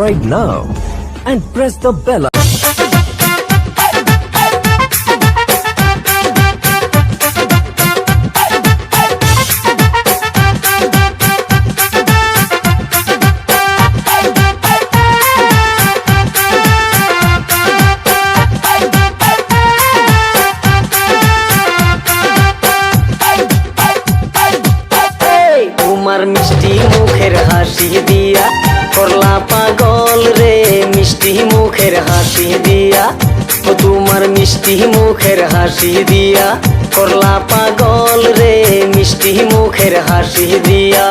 subscribe now and press the bell তোমার মিষ্টি মুখের হাসি দিয়া করলা পাগল মিষ্টি মুখের হাসি দিয়া, ও তোমার মিষ্টি মুখের হাসি দিয়া। করলা পাগল রে, মিষ্টি মুখের হাসি দিয়া।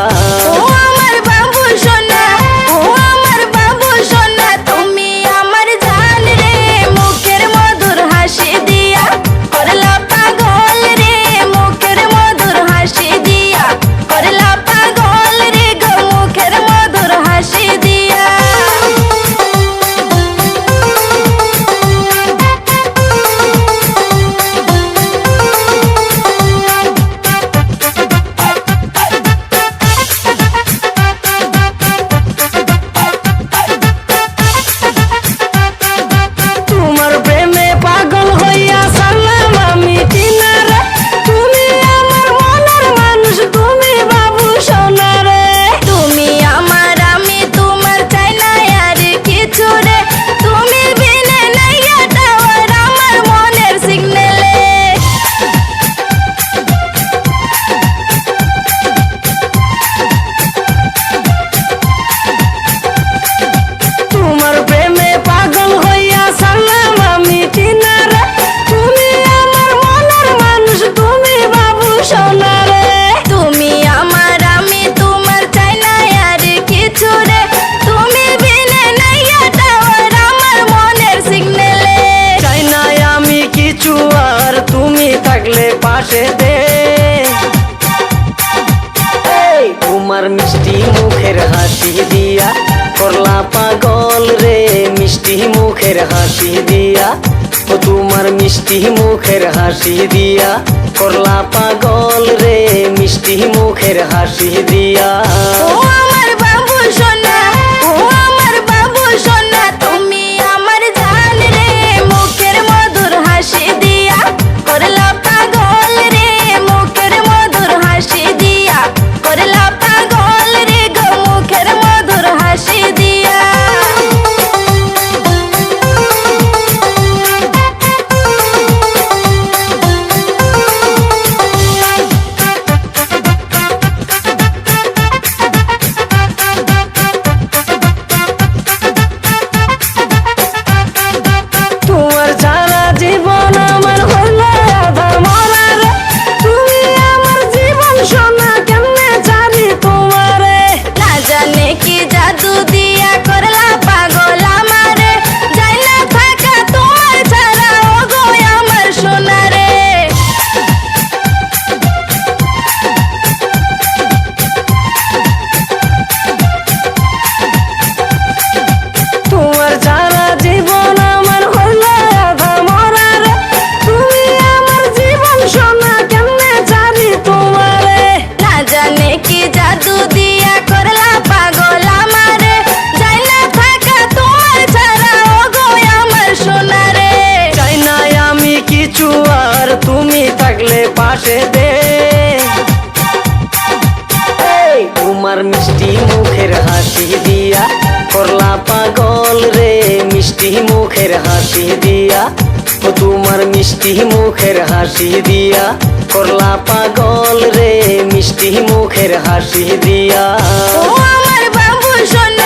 আর তুমি থাকলে পাশে দে। তোমার মিষ্টি মুখের হাসি দিয়া, করলা পাগল রে মিষ্টি মুখের হাসি দিয়া। ও তোমার মিষ্টি মুখের হাসি দিয়া, করলা পাগল রে মিষ্টি মুখের হাসি দিয়া। কি জাদু দিয়া করলা পাগল আমারে? যাই না আমি কিছু তুমি থাকলে পাশে দে। তোমার মিষ্টি মুখের হাসি দিয়া করলা পাগল রে, মিষ্টি মুখের হাসি দিয়া। তোমার মিষ্টি মুখের হাসি দিয়া করলা পাগল রে মিষ্টি মুখের হাসি দিয়া। ও আমার বাবু শোন।